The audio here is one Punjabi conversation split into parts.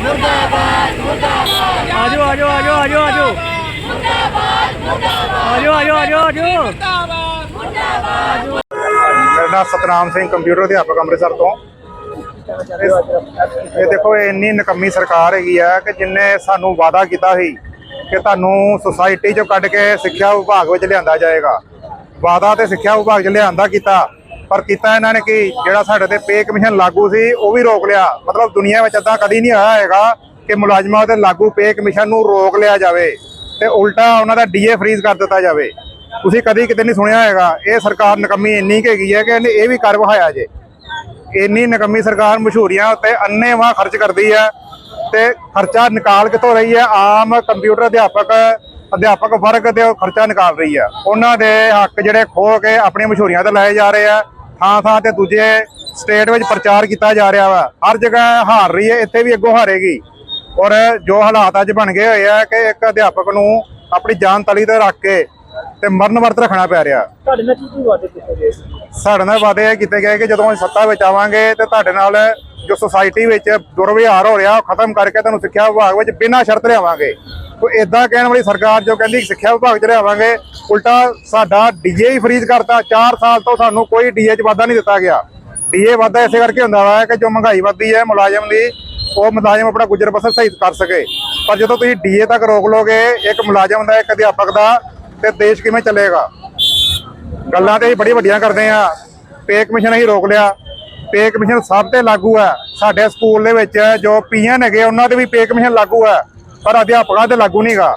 ਮੁਰਦਾਬਾਦ ਮੁਰਦਾਬਾਦ ਆਜੋ ਆਜੋ ਆਜੋ ਆਜੋ ਆਜੋ। ਮੁਰਦਾਬਾਦ ਮੁਰਦਾਬਾਦ ਆਜੋ ਆਜੋ ਆਜੋ ਆਜੋ। ਮੁਰਦਾਬਾਦ ਮੇਰਾ ਨਾਮ ਸਤਨਾਮ ਸਿੰਘ ਕੰਪਿਊਟਰ ਅਧਿਆਪਕ ਅੰਮ੍ਰਿਤਸਰ ਤੋਂ। ਇਹ ਦੇਖੋ ਇੰਨੀ ਨਕਮੀ ਸਰਕਾਰ ਹੈਗੀ ਆ ਕਿ ਜਿੰਨੇ ਸਾਨੂੰ ਵਾਅਦਾ ਕੀਤਾ ਸੀ ਕਿ ਤੁਹਾਨੂੰ ਸੁਸਾਇਟੀ ਚੋਂ ਕੱਢ ਕੇ ਸਿੱਖਿਆ ਵਿਭਾਗ ਵਿੱਚ ਲਿਆਂਦਾ ਜਾਏਗਾ। ਵਾਅਦਾ ਤੇ ਸਿੱਖਿਆ ਵਿਭਾਗ 'ਚ ਲਿਆਂਦਾ ਕੀਤਾ। ਪਰ ਕੀਤਾ ਇਹਨਾਂ ਨੇ ਕਿ ਜਿਹੜਾ ਸਾਡੇ ਤੇ ਪੇ ਕਮਿਸ਼ਨ ਲਾਗੂ ਸੀ, ਉਹ ਵੀ ਰੋਕ ਲਿਆ। ਮਤਲਬ ਦੁਨੀਆ ਵਿੱਚ ਏਦਾਂ ਕਦੀ ਨਹੀਂ ਹੋਇਆ ਹੈਗਾ ਕਿ ਮੁਲਾਜ਼ਮਾਂ ਤੇ ਲਾਗੂ ਪੇ ਕਮਿਸ਼ਨ ਨੂੰ ਰੋਕ ਲਿਆ ਜਾਵੇ ਤੇ ਉਲਟਾ ਉਹਨਾਂ ਦਾ ਡੀਏ ਫ੍ਰੀਜ਼ ਕਰ ਦਿੱਤਾ ਜਾਵੇ। ਤੁਸੀਂ ਕਦੀ ਕਿਤੇ ਨਹੀਂ ਸੁਣਿਆ ਹੈਗਾ, ਇਹ ਸਰਕਾਰ ਨਕਮੀ ਇੰਨੀ ਕੁ ਹੈਗੀ ਹੈ ਕਿ ਇਹਨੇ ਇਹ ਵੀ ਕਰ ਵਹਾਇਆ ਜੇ। ਇੰਨੀ ਨਕਮੀ ਸਰਕਾਰ ਮਸ਼ਹੂਰੀਆਂ ਉੱਤੇ ਅੰਨੇਵਾਹ ਖਰਚ ਕਰਦੀ ਹੈ ਤੇ ਖਰਚਾ ਨਿਕਾਲ ਕਿੱਥੋਂ ਰਹੀ ਹੈ? ਆਮ ਕੰਪਿਊਟਰ ਅਧਿਆਪਕ ਅਧਿਆਪਕ ਵਰਗ ਤੇ ਉਹ ਖਰਚਾ ਨਿਕਾਲ ਰਹੀ ਹੈ। ਉਹਨਾਂ ਦੇ ਹੱਕ ਜਿਹੜੇ ਖੋਹ ਕੇ ਆਪਣੀਆਂ ਮਸ਼ਹੂਰੀਆਂ ਤੇ ਲਾਏ ਜਾ ਰਹੇ ਆ। ਥਾਂ ਥਾਂ ਤੇ ਦੂਜੇ ਸਟੇਟ ਵਿੱਚ ਪ੍ਰਚਾਰ ਕੀਤਾ ਜਾ ਰਿਹਾ ਵਾ। ਹਰ ਜਗ੍ਹਾ ਹਾਰ ਰਹੀ ਹੈ ਇੱਥੇ ਵੀ ਅੱਗੋਂ ਹਾਰੇਗੀ। ਔਰ ਜੋ ਹਾਲਾਤ ਅੱਜ ਬਣ ਗਏ ਹੋਏ ਆ ਕਿ ਇੱਕ ਅਧਿਆਪਕ ਨੂੰ ਆਪਣੀ ਜਾਨ ਤਲੀ ਤੇ ਰੱਖ ਕੇ ਤੇ ਮਰਨ ਵਰਤ ਰੱਖਣਾ ਪੈ ਰਿਹਾ। ਤੁਹਾਡੇ ਨਾਲ ਕੀ ਕੀ ਵਾਅਦੇ ਕੀਤੇ ਗਏ ਸੀ? ਸਾਡੇ ਨਾਲ ਵਾਅਦੇ ਕੀਤੇ ਗਏ ਕਿ ਜਦੋਂ ਅਸੀਂ ਸੱਤਾ ਵਿੱਚ ਆਵਾਂਗੇ ਤੇ ਤੁਹਾਡੇ ਨਾਲ ਜੋ ਸੁਸਾਇਟੀ ਵਿੱਚ ਦੁਰਵਿਹਾਰ ਹੋ ਰਿਹਾ, ਉਹ ਖਤਮ ਕਰਕੇ ਤੁਹਾਨੂੰ ਸਿੱਖਿਆ ਵਿਭਾਗ ਵਿੱਚ ਬਿਨਾਂ ਸ਼ਰਤ ਲਿਆਵਾਂਗੇ। ਕੋਈ ਇਦਾਂ ਕਹਿਣ ਵਾਲੀ ਸਰਕਾਰ ਜੋ ਕਹਿੰਦੀ ਸਿੱਖਿਆ ਵਿਭਾਗ 'ਚ ਲਿਆਵਾਂਗੇ, ਉਲਟਾ ਸਾਡਾ ਡੀਏ ਹੀ ਫਰੀਜ਼ ਕਰਤਾ। 4 ਸਾਲ ਤੋਂ ਸਾਨੂੰ ਕੋਈ ਡੀਏ 'ਚ ਵਾਧਾ ਨਹੀਂ ਦਿੱਤਾ ਗਿਆ। ਡੀਏ ਵਾਧਾ ਇਸੇ ਕਰਕੇ ਹੁੰਦਾ ਵਾ ਕਿ ਜੋ ਮਹਿੰਗਾਈ ਵੱਧਦੀ ਹੈ, ਮੁਲਾਜ਼ਮ ਦੀ, ਉਹ ਮੁਲਾਜ਼ਮ ਆਪਣਾ ਗੁਜ਼ਰ ਬਸਰ ਸਹੀ ਕਰ ਸਕੇ। ਪਰ ਜਦੋਂ ਤੁਸੀਂ ਡੀਏ ਤੱਕ ਰੋਕ ਲੋਗੇ, ਇੱਕ ਮੁਲਾਜ਼ਮ ਦਾ, ਇੱਕ ਅਧਿਆਪਕ ਦਾ, ਤੇ ਦੇਸ਼ ਕਿਵੇਂ ਚੱਲੇਗਾ? ਗੱਲਾਂ ਤੇ ਅਸੀਂ ਬੜੀ ਵੱਡੀਆਂ ਕਰਦੇ ਆ ਪੇ ਕਮਿਸ਼ਨ ਅਸੀਂ ਰੋਕ ਲਿਆ। ਪੇ ਕਮਿਸ਼ਨ ਸਭ ਤੇ ਲਾਗੂ ਹੈ। ਸਾਡੇ ਸਕੂਲ ਦੇ ਵਿੱਚ ਜੋ ਪੀਐਨ ਹੈਗੇ ਉਹਨਾਂ ਤੇ ਵੀ ਪੇ ਕਮਿਸ਼ਨ ਲਾਗੂ ਹੈ। ਪਰ ਅਧਿਆਪਕਾਂ ਤੇ ਲਾਗੂ ਨਹੀਂਗਾ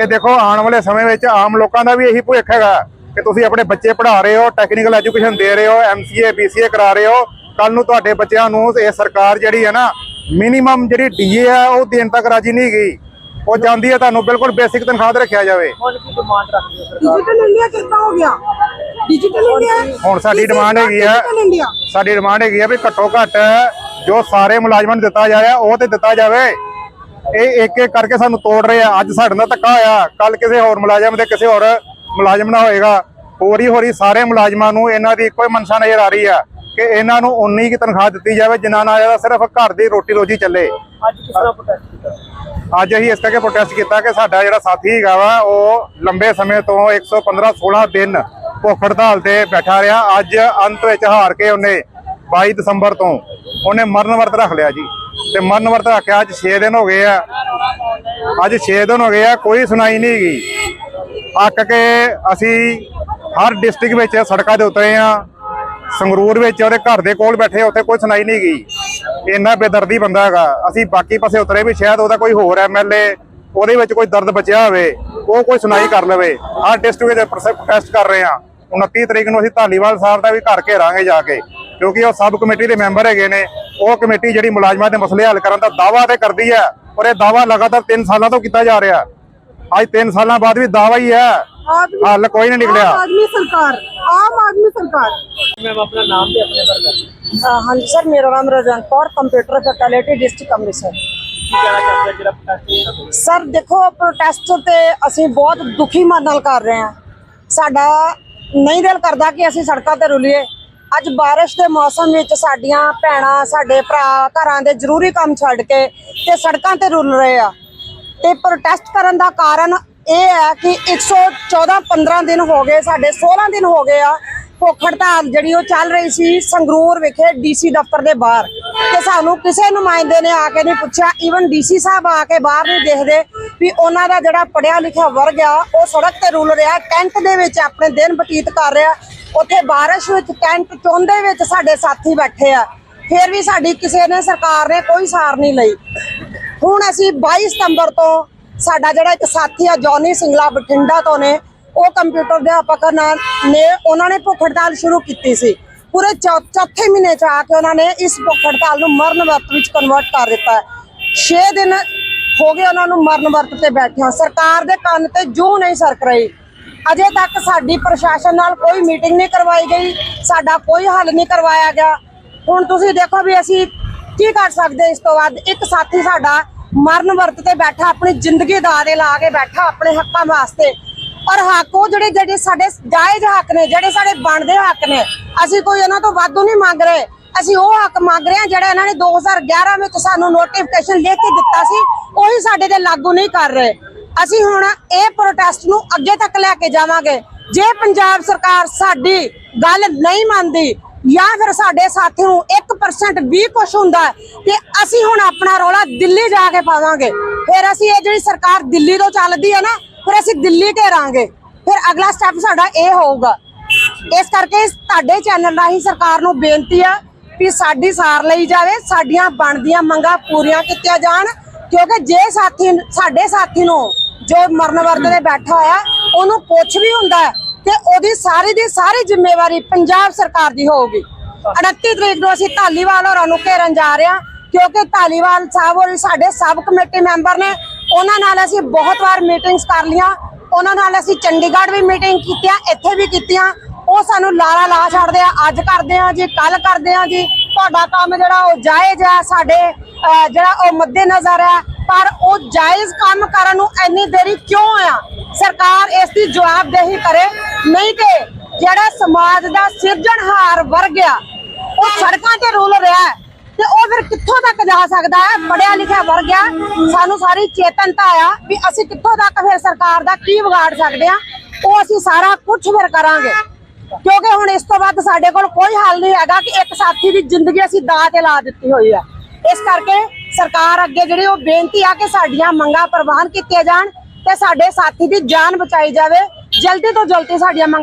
ਇਹ ਦੇਖੋ ਆਉਣ ਵਾਲੇ ਸਮੇਂ ਵਿੱਚ ਆਮ ਲੋਕਾਂ ਦਾ ਵੀ ਇਹੀ ਭੁੱਖ ਹੈਗਾ ਕਿ ਤੁਸੀਂ ਆਪਣੇ ਬੱਚੇ ਪੜ੍ਹਾ ਰਹੇ ਹੋ ਟੈਕਨੀਕਲ ਐਜੂਕੇਸ਼ਨ ਦੇ ਰਹੇ ਹੋ ਐਮਸੀਏ ਬੀਸੀਏ ਕਰਾ ਰਹੇ ਹੋ। ਕੱਲ ਨੂੰ ਤੁਹਾਡੇ ਬੱਚਿਆਂ ਨੂੰ ਇਹ ਸਰਕਾਰ ਜਿਹੜੀ ਹੈ ਨਾ ਮਿਨੀਮਮ ਜਿਹੜੀ ਡੀਏ ਹੈ ਉਹ ਦੇਣ ਤੱਕ ਰਾਜੀ ਨਹੀਂ ਗਈ। ਉਹ ਜਾਂਦੀ ਹੈ ਤੁਹਾਨੂੰ ਬਿਲਕੁਲ ਬੇਸਿਕ ਤਨਖਾਹ ਤੇ ਰੱਖਿਆ ਜਾਵੇ। ਹੁਣ ਕੀ ਡਿਮਾਂਡ ਰੱਖਦੇ ਹੋ ਸਰਕਾਰ? ਡਿਜੀਟਲ ਇੰਡੀਆ ਕਿੰਨਾ ਹੋ ਗਿਆ? ਡਿਜੀਟਲ ਇੰਡੀਆ ਹੁਣ ਸਾਡੀ ਡਿਮਾਂਡ ਹੈਗੀ ਆ। ਸਾਡੀ ਡਿਮਾਂਡ ਹੈਗੀ ਆ ਵੀ ਘੱਟੋ ਘੱਟ ਜੋ ਸਾਰੇ ਮੁਲਾਜ਼ਮਾਂ ਨੂੰ ਦਿੱਤਾ ਜਾ ਰਿਹਾ ਉਹ ਤੇ ਦਿੱਤਾ ਜਾਵੇ। ਇਹ ਇੱਕ ਇੱਕ ਕਰਕੇ ਸਾਨੂੰ ਤੋੜ ਰਹੇ ਆ। ਅੱਜ ਸਾਡੇ ਨਾਲ ਧੱਕਾ ਹੋਇਆ। ਕੱਲ ਕਿਸੇ ਹੋਰ ਮੁਲਾਜ਼ਮ ਦੇ ਕਿਸੇ ਹੋਰ ਮੁਲਾਜ਼ਮ ਨਾਲ ਹੋਏਗਾ। ਹੋਰੀ ਹੋਰੀ ਸਾਰੇ ਮੁਲਾਜ਼ਮਾਂ ਨੂੰ ਇਹਨਾਂ ਦੀ ਇੱਕੋ ਮਨਸ਼ਾ ਨਜ਼ਰ ਆ ਰਹੀ ਆ ਕਿ ਇਹਨਾਂ ਨੂੰ ਉਨੀ ਕੀ ਤਨਖਾਹ ਦਿੱਤੀ ਜਾਵੇ ਜਿਨ੍ਹਾਂ ਨਾਲ ਇਹਦਾ ਸਿਰਫ ਘਰ ਦੀ ਰੋਟੀ ਰੋਜੀ ਚੱਲੇ। ਅੱਜ ਕਿਸ ਤਰ੍ਹਾਂ ਪ੍ਰੋਟੈਸਟ ਕੀਤਾ? ਅੱਜ ਅਸੀਂ ਇਸ ਕਰਕੇ ਪ੍ਰੋਟੈਸਟ ਕੀਤਾ ਕਿ ਸਾਡਾ ਜਿਹੜਾ ਸਾਥੀ ਹੈਗਾ ਵਾ ਉਹ ਲੰਬੇ ਸਮੇਂ ਤੋਂ 115 16 ਦਿਨ ਭੁੱਖ ਹੜਤਾਲ ਤੇ ਬੈਠਾ ਰਿਹਾ। ਅੱਜ ਅੰਤ ਵਿੱਚ ਹਾਰ ਕੇ ਉਹਨੇ 22 ਦਸੰਬਰ ਤੋਂ ਉਹਨੇ ਮਰਨ ਵਰਤ ਰੱਖ ਲਿਆ ਜੀ। ਤੇ ਮਰਨ ਵਰਤ ਰੱਖਿਆ, ਅੱਜ 6 ਦਿਨ ਹੋ ਗਏ ਆ। ਅੱਜ 6 ਦਿਨ ਹੋ ਗਏ ਆ, ਕੋਈ ਸੁਣਾਈ ਨਹੀਂ ਹੈਗੀ। ਅੱਕ ਕੇ ਅਸੀਂ ਹਰ ਡਿਸਟ੍ਰਿਕਟ ਵਿੱਚ ਸੜਕਾਂ ਤੇ ਉਤਰੇ ਆ। ਸੰਗਰੂਰ ਵਿੱਚ ਉਹਦੇ ਘਰ ਦੇ ਕੋਲ ਬੈਠੇ, ਉੱਥੇ ਕੋਈ ਸੁਣਾਈ ਨਹੀਂ ਗਈ ਇੰਨਾ ਬੇਦਰਦੀ ਬੰਦਾ ਹੈਗਾ। ਅਸੀਂ ਬਾਕੀ ਪਾਸੇ ਉਤਰੇ ਵੀ, ਸ਼ਾਇਦ ਉਹਦਾ ਕੋਈ ਹੋਰ ਐਮਐਲਏ ਉਹਦੇ ਵਿੱਚ ਕੋਈ ਦਰਦ ਬਚਿਆ ਹੋਵੇ, ਉਹ ਕੋਈ ਸੁਣਾਈ ਕਰ ਲਵੇ। ਹਰ ਡਿਸਟ੍ਰਿਕਟ ਵਿੱਚ ਪ੍ਰੋਟੈਸਟ ਕਰ ਰਹੇ ਆ। 29 ਤਰੀਕ ਨੂੰ ਅਸੀਂ ਧਾਲੀਵਾਲ ਸਾਹਿਬ ਦਾ ਵੀ ਘਰ ਘੇਰਾਂਗੇ ਜਾ ਕੇ ਕਿਉਂਕਿ ਉਹ ਸਬ ਕਮੇਟੀ ਦੇ ਮੈਂਬਰ ਹੈਗੇ ਨੇ। ਉਹ ਕਮੇਟੀ ਜਿਹੜੀ ਮੁਲਾਜ਼ਮਾਂ ਦੇ ਮਸਲੇ ਹੱਲ ਕਰਨ ਦਾ ਦਾਵਾ ਤੇ ਕਰਦੀ ਹੈ ਔਰ ਇਹ ਦਾਵਾ ਲਗਾਤਾਰ 3 ਸਾਲਾਂ ਤੋਂ ਕੀਤਾ ਜਾ ਰਿਹਾ। ਅੱਜ 3 ਸਾਲਾਂ ਬਾਅਦ ਵੀ ਦਾਵਾ ਹੀ ਹੈ। ਹੱਲ ਕੋਈ ਨਹੀਂ ਨਿਕਲਿਆ। ਆਮ ਆਦਮੀ ਸਰਕਾਰ ਆਮ ਆਦਮੀ ਸਰਕਾਰ। ਮੈਮ ਆਪਣਾ ਨਾਮ ਤੇ ਆਪਣੇ ਵਰਗਾ ਹਾਂਜੀ ਸਰ ਮੇਰਾ ਨਾਮ Rajan Kaur computer faculty district Amritsar. Sir ਦੇਖੋ ਪ੍ਰੋਟੈਸਟ ਤੇ ਅਸੀਂ ਬਹੁਤ ਦੁਖੀ ਮਨ ਨਾਲ ਕਰ ਰਹੇ ਹਾਂ। ਸਾਡਾ ਨਹੀਂ ਦਿਲ ਕਰਦਾ ਕਿ ਅਸੀਂ ਸੜਕਾਂ ਤੇ ਰੁਲੀਏ। ਅੱਜ ਬਾਰਿਸ਼ ਦੇ ਮੌਸਮ ਵਿੱਚ ਸਾਡੀਆਂ ਭੈਣਾਂ, ਸਾਡੇ ਭਰਾ ਘਰਾਂ ਦੇ ਜ਼ਰੂਰੀ ਕੰਮ ਛੱਡ ਕੇ ਤੇ ਸੜਕਾਂ ਤੇ ਰੁਲ ਰਹੇ ਆ। ਤੇ ਪ੍ਰੋਟੈਸਟ ਕਰਨ ਦਾ ਕਾਰਨ ਇਹ ਹੈ ਕਿ 114 15 ਦਿਨ ਹੋ ਗਏ, ਸਾਡੇ 16 ਦਿਨ ਹੋ ਗਏ ਆ ਭੁੱਖ ਹੜਤਾਲ ਜਿਹੜੀ ਉਹ ਚੱਲ ਰਹੀ ਸੀ ਸੰਗਰੂਰ ਵਿਖੇ ਡੀਸੀ ਦਫ਼ਤਰ ਦੇ ਬਾਹਰ ਤੇ ਸਾਨੂੰ ਕਿਸੇ ਨੁਮਾਇੰਦੇ ਨੇ ਆ ਕੇ ਨਹੀਂ ਪੁੱਛਿਆ ਈਵਨ ਡੀਸੀ ਸਾਹਿਬ ਆ ਕੇ ਬਾਹਰ ਨਹੀਂ ਦੇਖਦੇ ਵੀ ਉਹਨਾਂ ਦਾ ਜਿਹੜਾ ਪੜਿਆ ਲਿਖਿਆ ਵਰਗ ਆ, ਉਹ ਸੜਕ ਤੇ ਰੁਲ ਰਿਹਾ ਟੈਂਟ ਦੇ ਵਿੱਚ ਆਪਣੇ ਦਿਨ ਬਤੀਤ ਕਰ ਰਿਹਾ, ਉੱਥੇ ਬਾਰਿਸ਼ ਵਿੱਚ ਟੈਂਟ ਚੋਂਦੇ ਵਿੱਚ ਸਾਡੇ ਸਾਥੀ ਬੈਠੇ ਆ, ਫਿਰ ਵੀ ਸਾਡੀ ਕਿਸੇ ਨੇ, ਸਰਕਾਰ ਨੇ ਕੋਈ ਸਾਰ ਨਹੀਂ ਲਈ। ਹੁਣ ਅਸੀਂ 22 ਸਤੰਬਰ ਤੋਂ ਸਾਡਾ ਜਿਹੜਾ ਇੱਕ ਸਾਥੀ ਆ, ਜੌਨੀ ਸਿੰਗਲਾ ਬਠਿੰਡਾ ਤੋਂ ਨੇ ਉਹ ਕੰਪਿਊਟਰ ਅਧਿਆਪਕ ਨਾਲ ਨੇ, ਉਹਨਾਂ ਨੇ ਭੁੱਖ ਹੜਤਾਲ ਸ਼ੁਰੂ ਕੀਤੀ ਸੀ। ਪੂਰੇ ਚੌ- ਚੌਥੇ ਮਹੀਨੇ ਚ ਆ ਕੇ ਉਹਨਾਂ ਨੇ ਇਸ ਭੁੱਖ ਹੜਤਾਲ ਨੂੰ ਮਰਨ ਵਰਤ ਵਿੱਚ ਕਨਵਰਟ ਕਰ ਦਿੱਤਾ ਹੈ। 6 ਦਿਨ ਹੋ ਗਏ ਉਹਨਾਂ ਨੂੰ ਮਰਨ ਵਰਤ ਤੇ ਬੈਠਿਆਂ। ਸਰਕਾਰ ਦੇ ਕੰਨ ਤੇ ਜੂ ਨਹੀਂ ਸਰਕ ਰਹੀ। ਅਜੇ ਤੱਕ ਸਾਡੀ ਪ੍ਰਸ਼ਾਸਨ ਨਾਲ ਕੋਈ ਮੀਟਿੰਗ ਨਹੀਂ ਕਰਵਾਈ ਗਈ। ਸਾਡਾ ਕੋਈ ਹੱਲ ਨਹੀਂ ਕਰਵਾਇਆ ਗਿਆ। ਹੁਣ ਤੁਸੀਂ ਦੇਖੋ ਵੀ ਅਸੀਂ ਕੀ ਕਰ ਸਕਦੇ ਇਸ ਤੋਂ ਬਾਅਦ। ਇੱਕ ਸਾਥੀ ਸਾਡਾ ਮਰਨ ਵਰਤ ਤੇ ਬੈਠਾ, ਆਪਣੀ ਜ਼ਿੰਦਗੀ ਦਾ ਦੇ ਲਾ ਕੇ ਬੈਠਾ ਆਪਣੇ ਹੱਕਾਂ ਵਾਸਤੇ। ਔਰ ਹੱਕ ਉਹ ਜਿਹੜੇ ਜਿਹੜੇ ਸਾਡੇ ਜਾਇਜ਼ ਹੱਕ ਨੇ, ਜਿਹੜੇ ਸਾਡੇ ਬਣਦੇ ਹੱਕ ਨੇ, ਅਸੀਂ ਕੋਈ ਇਹਨਾਂ ਤੋਂ ਵਾਧੂ ਨਹੀਂ ਮੰਗ ਰਹੇ। ਅਸੀਂ ਉਹ ਹੱਕ ਮੰਗ ਰਹੇ ਹਾਂ ਜਿਹੜਾ ਇਹਨਾਂ ਨੇ 2011 ਵਿੱਚ ਸਾਨੂੰ ਨੋਟੀਫਿਕੇਸ਼ਨ ਲਿਖ ਕੇ ਦਿੱਤਾ ਸੀ, ਉਹੀ ਸਾਡੇ ਤੇ ਲਾਗੂ ਨਹੀਂ ਕਰ ਰਹੇ। ਅਸੀਂ ਹੁਣ ਇਹ ਪ੍ਰੋਟੈਸਟ ਨੂੰ ਅੱਗੇ ਤੱਕ ਲੈ ਕੇ ਜਾਵਾਂਗੇ। ਜੇ ਪੰਜਾਬ ਸਰਕਾਰ ਸਾਡੀ ਗੱਲ ਨਹੀਂ ਮੰਨਦੀ ਜਾਂ ਫਿਰ ਸਾਡੇ ਸਾਥੀ ਨੂੰ 1% ਵੀ ਕੁਝ ਹੁੰਦਾ ਤੇ ਅਸੀਂ ਹੁਣ ਆਪਣਾ ਰੌਲਾ ਦਿੱਲੀ ਜਾ ਕੇ ਪਾਵਾਂਗੇ। ਫਿਰ ਅਸੀਂ ਇਹ ਜਿਹੜੀ ਸਰਕਾਰ ਦਿੱਲੀ ਤੋਂ ਚੱਲਦੀ ਹੈ ਨਾ ਫਿਰ ਅਸੀਂ ਦਿੱਲੀ ਘੇਰਾਂਗੇ। ਫਿਰ ਅਗਲਾ ਸਟੈਪ ਸਾਡਾ ਇਹ ਹੋਊਗਾ। ਇਸ ਕਰਕੇ ਤੁਹਾਡੇ ਚੈਨਲ ਰਾਹੀਂ ਸਰਕਾਰ ਨੂੰ ਬੇਨਤੀ ਆ ਵੀ ਸਾਡੀ ਸਾਰ ਲਈ ਜਾਵੇ, ਸਾਡੀਆਂ ਬਣਦੀਆਂ ਮੰਗਾਂ ਪੂਰੀਆਂ ਕੀਤੀਆਂ ਜਾਣ, ਕਿਉਂਕਿ ਜੇ ਸਾਥੀ, ਸਾਡੇ ਸਾਥੀ ਨੂੰ ਜੋ ਮਰਨ ਵਰਤ ਤੇ ਬੈਠਾ ਹੋਇਆ, ਉਹਨੂੰ ਕੁਝ ਵੀ ਹੁੰਦਾ ਤੇ ਉਹਦੀ ਸਾਰੀ ਦੀ ਸਾਰੀ ਜ਼ਿੰਮੇਵਾਰੀ ਪੰਜਾਬ ਸਰਕਾਰ ਦੀ ਹੋਊਗੀ। 29 ਤਰੀਕ ਨੂੰ ਅਸੀਂ ਧਾਲੀਵਾਲ ਹੋਰਾਂ ਨੂੰ ਘੇਰਨ ਜਾ ਰਹੇ ਹਾਂ, ਕਿਉਂਕਿ ਧਾਲੀਵਾਲ ਸਾਹਿਬ ਹੋਰ ਸਾਡੇ ਸਬ ਕਮੇਟੀ ਮੈਂਬਰ ਨੇ ਉਹਨਾਂ ਨਾਲ ਅਸੀਂ ਬਹੁਤ ਵਾਰ ਮੀਟਿੰਗਸ ਕਰ ਲੀਆਂ ਉਹਨਾਂ ਨਾਲ ਅਸੀਂ ਚੰਡੀਗੜ੍ਹ ਵੀ ਮੀਟਿੰਗ ਕੀਤੀਆਂ, ਇੱਥੇ ਵੀ ਕੀਤੀਆਂ। ਉਹ ਸਾਨੂੰ ਲਾਰਾ ਲਾ ਛੱਡਦੇ ਆ, ਅੱਜ ਕਰਦੇ ਆ ਜੀ ਕੱਲ ਕਰਦੇ ਆ ਜੀ। ਤੁਹਾਡਾ ਕੰਮ ਜਿਹੜਾ ਉਹ ਜਾਇਜ਼ ਆ ਸਾਡੇ ਜਿਹੜਾ ਉਹ ਮੱਦੇ ਨਜ਼ਰ ਆ। ਪਰ ਉਹ ਜਾਇਜ਼ ਕੰਮ ਕਰਨ ਨੂੰ ਇੰਨੀ ਦੇਰੀ ਕਿਉਂ ਆ? ਸਰਕਾਰ ਇਸ ਦੀ ਜਵਾਬਦੇਹੀ ਕਰੇ। ਨਹੀਂ ਤੇ ਜਿਹੜਾ ਸਮਾਜ ਦਾ ਸਿਰਜਣਹਾਰ ਵਰਗ ਆ, ਉਹ ਸੜਕਾਂ ਤੇ ਰੁਲ ਰਿਹਾ ਹੈ। ਤੱਕ ਜਾ ਸਕਦਾ ਹੈ ਪੜਿਆ ਲਿਖਿਆ ਵਰਗ ਆ ਸਾਨੂੰ ਸਾਰੀ ਚੇਤਨਤਾ ਆ ਵੀ ਅਸੀਂ ਕਿੱਥੋਂ ਤੱਕ ਫਿਰ ਸਰਕਾਰ ਦਾ ਕੀ ਵਿਗਾੜ ਸਕਦੇ ਆ ਉਹ ਅਸੀਂ ਸਾਰਾ ਕੁਝ ਫਿਰ ਕਰਾਂਗੇ। ਕਿਉਂਕਿ ਹੁਣ ਇਸ ਤੋਂ ਬਾਅਦ ਸਾਡੇ ਕੋਲ ਕੋਈ ਹੱਲ ਨਹੀਂ ਹੈਗਾ ਕਿ ਇੱਕ ਸਾਥੀ ਦੀ ਜ਼ਿੰਦਗੀ ਅਸੀਂ ਦਾਅ ਤੇ ਲਾ ਦਿੱਤੀ ਹੋਈ ਆ ਇਸ ਕਰਕੇ ਸਰਕਾਰ ਅੱਗੇ ਜਿਹੜੀ ਉਹ ਬੇਨਤੀ ਆ ਕਿ ਸਾਡੀਆਂ ਮੰਗਾਂ ਪ੍ਰਵਾਨ ਕੀਤੀਆਂ ਜਾਣ ਤੇ ਸਾਡੇ ਸਾਥੀ ਦੀ ਜਾਨ ਬਚਾਈ ਜਾਵੇ। ਜਲਦੀ ਤੋਂ ਜਲਦੀ ਸਾਡੀਆਂ ਮੰਗਾਂ